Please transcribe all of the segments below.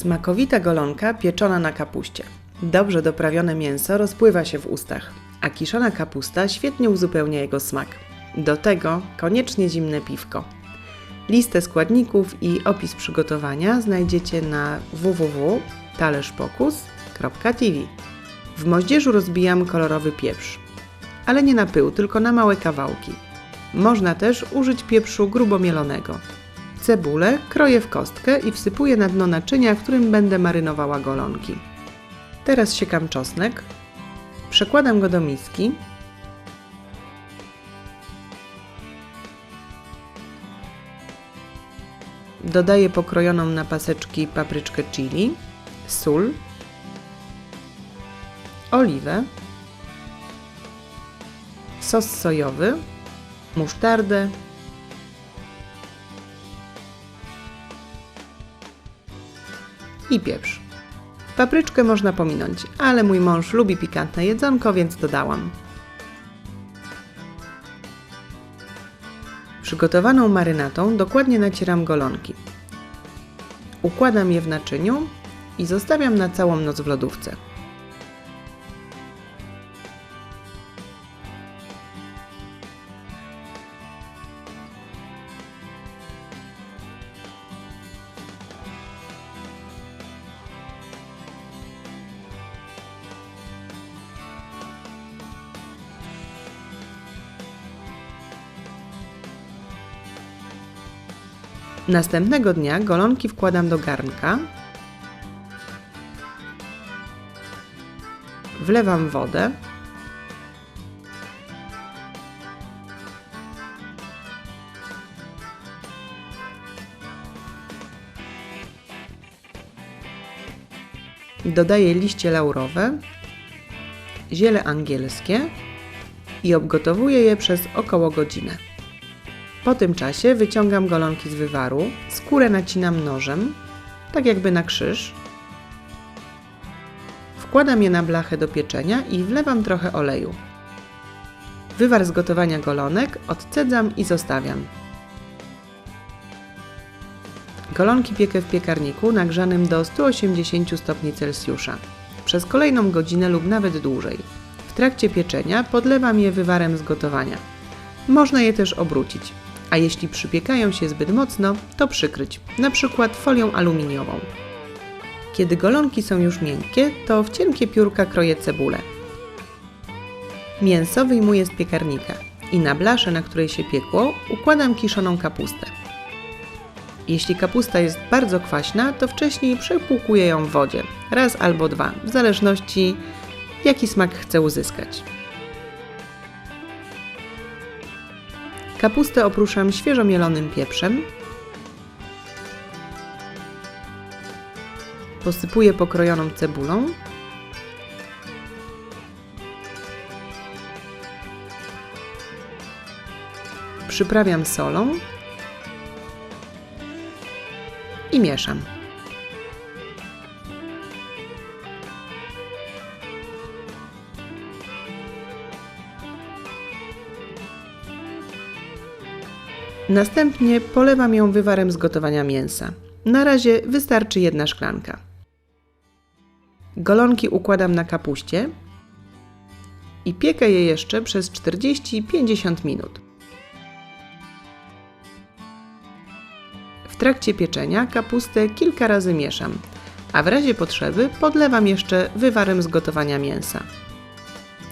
Smakowita golonka pieczona na kapuście. Dobrze doprawione mięso rozpływa się w ustach, a kiszona kapusta świetnie uzupełnia jego smak. Do tego koniecznie zimne piwko. Listę składników i opis przygotowania znajdziecie na www.talerzpokus.tv. W moździerzu rozbijam kolorowy pieprz, ale nie na pył, tylko na małe kawałki. Można też użyć pieprzu grubo mielonego. Cebulę kroję w kostkę i wsypuję na dno naczynia, w którym będę marynowała golonki. Teraz siekam czosnek, przekładam go do miski. Dodaję pokrojoną na paseczki papryczkę chili, sól, oliwę, sos sojowy, musztardę, i pieprz. Papryczkę można pominąć, ale mój mąż lubi pikantne jedzonko, więc dodałam. Przygotowaną marynatą dokładnie nacieram golonki. Układam je w naczyniu i zostawiam na całą noc w lodówce. Następnego dnia golonki wkładam do garnka. Wlewam wodę. Dodaję liście laurowe, ziele angielskie i obgotowuję je przez około godzinę. Po tym czasie wyciągam golonki z wywaru, skórę nacinam nożem, tak jakby na krzyż. Wkładam je na blachę do pieczenia i wlewam trochę oleju. Wywar z gotowania golonek odcedzam i zostawiam. Golonki piekę w piekarniku nagrzanym do 180 stopni Celsjusza przez kolejną godzinę lub nawet dłużej. W trakcie pieczenia podlewam je wywarem z gotowania. Można je też obrócić a jeśli przypiekają się zbyt mocno, to przykryć, na przykład folią aluminiową. Kiedy golonki są już miękkie, to w cienkie piórka kroję cebulę. Mięso wyjmuję z piekarnika i na blaszę, na której się piekło, układam kiszoną kapustę. Jeśli kapusta jest bardzo kwaśna, to wcześniej przepłukuję ją w wodzie, raz albo dwa, w zależności jaki smak chcę uzyskać. Kapustę opruszam świeżo mielonym pieprzem. Posypuję pokrojoną cebulą. Przyprawiam solą i mieszam. Następnie polewam ją wywarem z gotowania mięsa. Na razie wystarczy jedna szklanka. Golonki układam na kapuście i piekę je jeszcze przez 40-50 minut. W trakcie pieczenia kapustę kilka razy mieszam, a w razie potrzeby podlewam jeszcze wywarem z gotowania mięsa.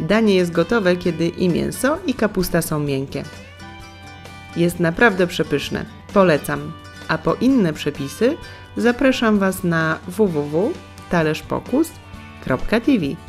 Danie jest gotowe, kiedy i mięso, i kapusta są miękkie. Jest naprawdę przepyszne. Polecam. A po inne przepisy zapraszam Was na www.talerzpokus.tv.